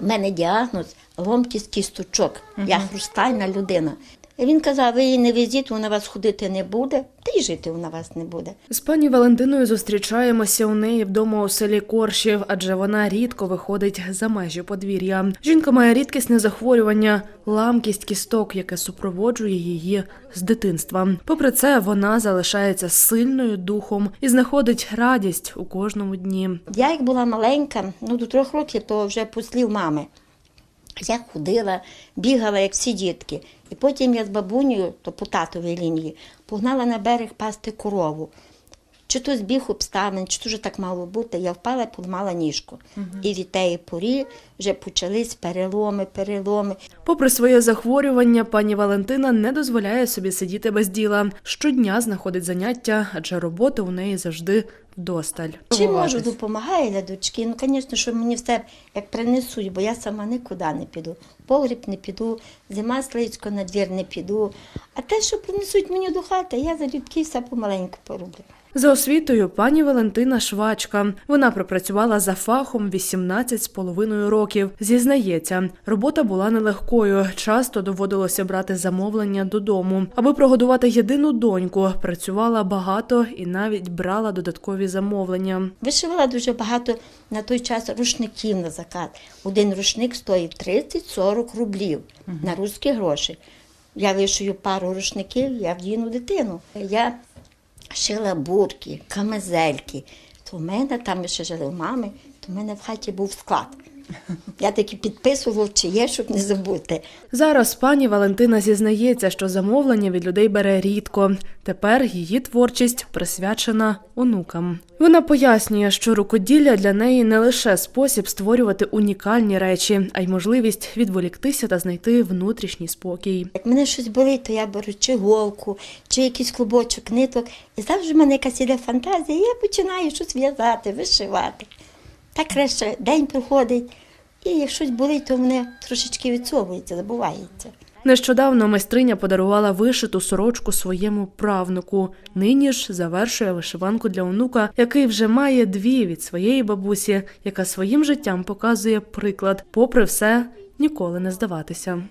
У мене діагноз ломкість кісточок. Я хрустальна людина. Він казав, ви її не везіть, вона вас ходити не буде, та й жити вона вас не буде. З пані Валентиною зустрічаємося у неї вдома у селі Коршів, адже вона рідко виходить за межі подвір'я. Жінка має рідкісне захворювання, ламкість кісток, яке супроводжує її з дитинства. Попри це, вона залишається сильною духом і знаходить радість у кожному дні. Я як була маленька, ну до трьох років, то вже послів мами. Я ходила, бігала, як всі дітки. І потім я з бабунею, то по татовій лінії, погнала на берег пасти корову. Чи то збіг обставин, чи то вже так мало бути, я впала і поламала ніжку. І від тієї порі вже почались переломи, переломи. Попри своє захворювання, пані Валентина не дозволяє собі сидіти без діла. Щодня знаходить заняття, адже роботи у неї завжди вдосталь. Чи можу, допомагаю для дочки. Ну, звісно, що мені все як принесуть, бо я сама нікуди не піду. Погріб не піду, зима слицько на двір не піду. А те, що принесуть мені до хати, я залюбки все помаленьку пороблю. За освітою пані Валентина швачка. Вона пропрацювала за фахом 18 з половиною років. Зізнається, робота була нелегкою. Часто доводилося брати замовлення додому. Аби прогодувати єдину доньку, працювала багато і навіть брала додаткові замовлення. Вишивала дуже багато на той час рушників на закат. Один рушник стоїв 30-40 рублів на русські гроші. Я вишию пару рушників, я вдіну дитину. Я шила бурки, камезельки. То в мене там ми ще жили у мами, то в мене в хаті був склад. Я таки підписував, чи є, щоб не забути. Зараз пані Валентина зізнається, що замовлення від людей бере рідко. Тепер її творчість присвячена онукам. Вона пояснює, що рукоділля для неї не лише спосіб створювати унікальні речі, а й можливість відволіктися та знайти внутрішній спокій. Як мене щось болить, то я беру чи голку, чи якийсь клубочок ниток. І завжди в мене якась іде фантазія, і я починаю щось в'язати, вишивати. Так краще день проходить, і як щось болить, то мене трошечки відсовується, забувається. Нещодавно майстриня подарувала вишиту сорочку своєму правнуку. Нині ж завершує вишиванку для онука, який вже має дві від своєї бабусі, яка своїм життям показує приклад, попри все, ніколи не здаватися.